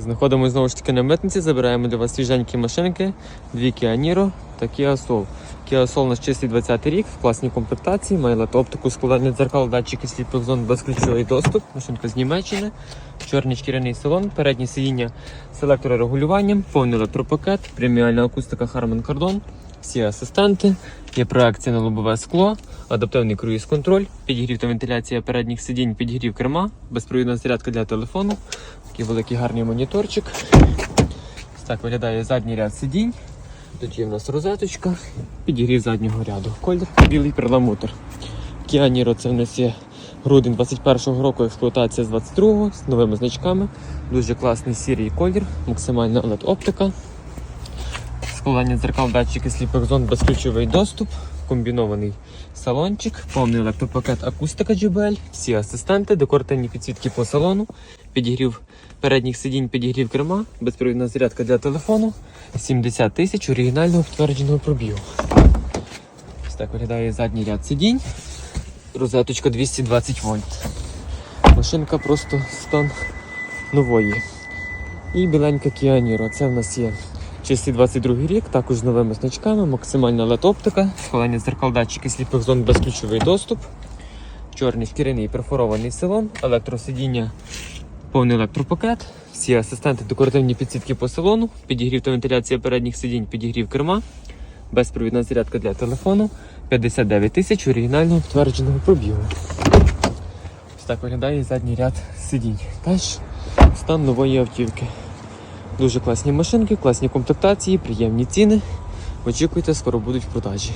Знаходимося знову ж таки на митниці, забираємо для вас свіженькі машинки, дві Kia Niro та Kia Soul. Kia Soul у нас чистий 20 й рік, в класній комплектації, має оптику складання дзеркал, датчики сліпих зон, безключовий доступ, машинка з Німеччини, чорний шкіряний салон, переднє сидіння з електрорегулюванням, повний електропакет, преміальна акустика Harman Kardon, всі асистенти, є проекція на лобове скло, адаптивний круїз-контроль, підігрів та вентиляція передніх сидінь, підігрів керма, безпровідна зарядка для телефону, такий великий гарний моніторчик. Так виглядає задній ряд сидінь. Тут є в нас розеточка, підігрів заднього ряду. Колір білий перламутр. Kia Niro це в нас є грудень 21-го року, експлуатація з 22-го з новими значками. Дуже класний сірий колір, максимальна LED оптика. Складання дзеркал, датчики сліпих зон, безключовий доступ, комбінований салончик, повний електропакет акустика JBL, всі асистенти, декоративні підсвітки по салону, підігрів передніх сидінь, підігрів керма, безпровідна зарядка для телефону, 70 тисяч оригінального підтвердженого пробігу. Ось так виглядає задній ряд сидінь. Розеточка 220 вольт. Машинка просто стан нової. І біленька Kia. Це в нас є чистий 22 рік, також з новими значками, максимальна LED-оптика, складання дзеркал датчики сліпих зон, безключовий доступ, чорний шкіряний перфорований салон, електросидіння, повний електропакет, всі асистенти, декоративні підсвітки по салону, підігрів та вентиляція передніх сидінь, підігрів керма, безпровідна зарядка для телефону, 59 тисяч оригінального підтвердженого пробігу. Ось так виглядає задній ряд сидінь. Теж стан нової автівки. Дуже класні машинки, класні комплектації, приємні ціни. Очікуйте, скоро будуть в продажі.